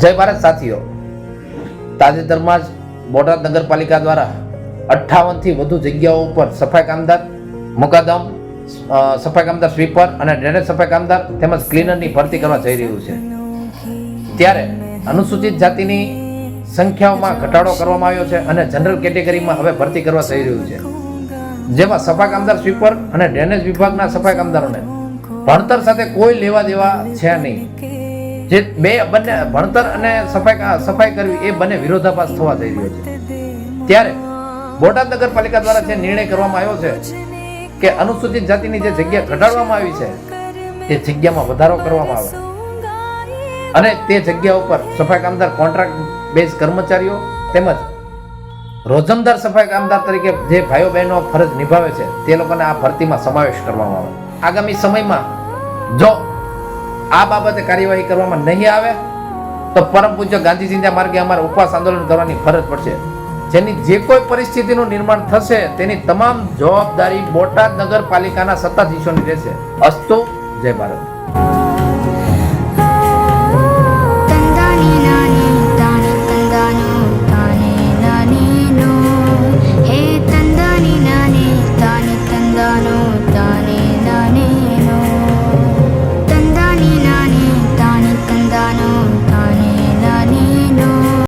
જય ભારત સાથીઓ. તાજેતરમાં જ બોટાદ નગરપાલિકા દ્વારા અઠ્ઠાવનથી વધુ જગ્યાઓ ઉપર સફાઈ કામદાર, મુકાદમ સફાઈ કામદાર સ્વીપર અને ડ્રેનેજ સફાઈ કામદાર તેમજ ક્લીનરની ભરતી કરવા જઈ રહ્યું છે. ત્યારે અનુસૂચિત જાતિની સંખ્યાઓમાં ઘટાડો કરવામાં આવ્યો છે અને જનરલ કેટેગરીમાં હવે ભરતી કરવા જઈ રહ્યું છે. જેમાં સફાઈ કામદાર સ્વીપર અને ડ્રેનેજ વિભાગના સફાઈ કામદારોને ભણતર સાથે કોઈ લેવા દેવા છે નહીં. જે બે બંને ભણતર અને સફાઈ સફાઈ કરવી, એ બંને વિરોધાભાસ થવા જઈ રહ્યો છે. ત્યારે બોટાદ નગરપાલિકા દ્વારા જે નિર્ણય કરવામાં આવ્યો છે કે અનુસૂચિત જાતિની જે જગ્યા ઘટાડવામાં આવી છે તે જગ્યામાં વધારો કરવામાં આવે. અને તે જગ્યા ઉપર સફાઈ કામદાર કોન્ટ્રાક્ટ બેઝ કર્મચારીઓ તેમજ રોજમદાર સફાઈ કામદાર તરીકે જે ભાઈઓ બહેનો ફરજ નિભાવે છે, તે લોકોને આ ભરતીમાં સમાવેશ કરવામાં આવે. આગામી સમયમાં જો આ બાબતે કાર્યવાહી કરવામાં નહીં આવે, તો પરમ પૂજ્ય ગાંધીજીના માર્ગે અમારે ઉપવાસ આંદોલન કરવાની ફરજ પડશે. જેની જે કોઈ પરિસ્થિતિનું નિર્માણ થશે, તેની તમામ જવાબદારી બોટાદ નગરપાલિકાના સત્તાધીશોની રહેશે. અસ્તુ, જય ભારત.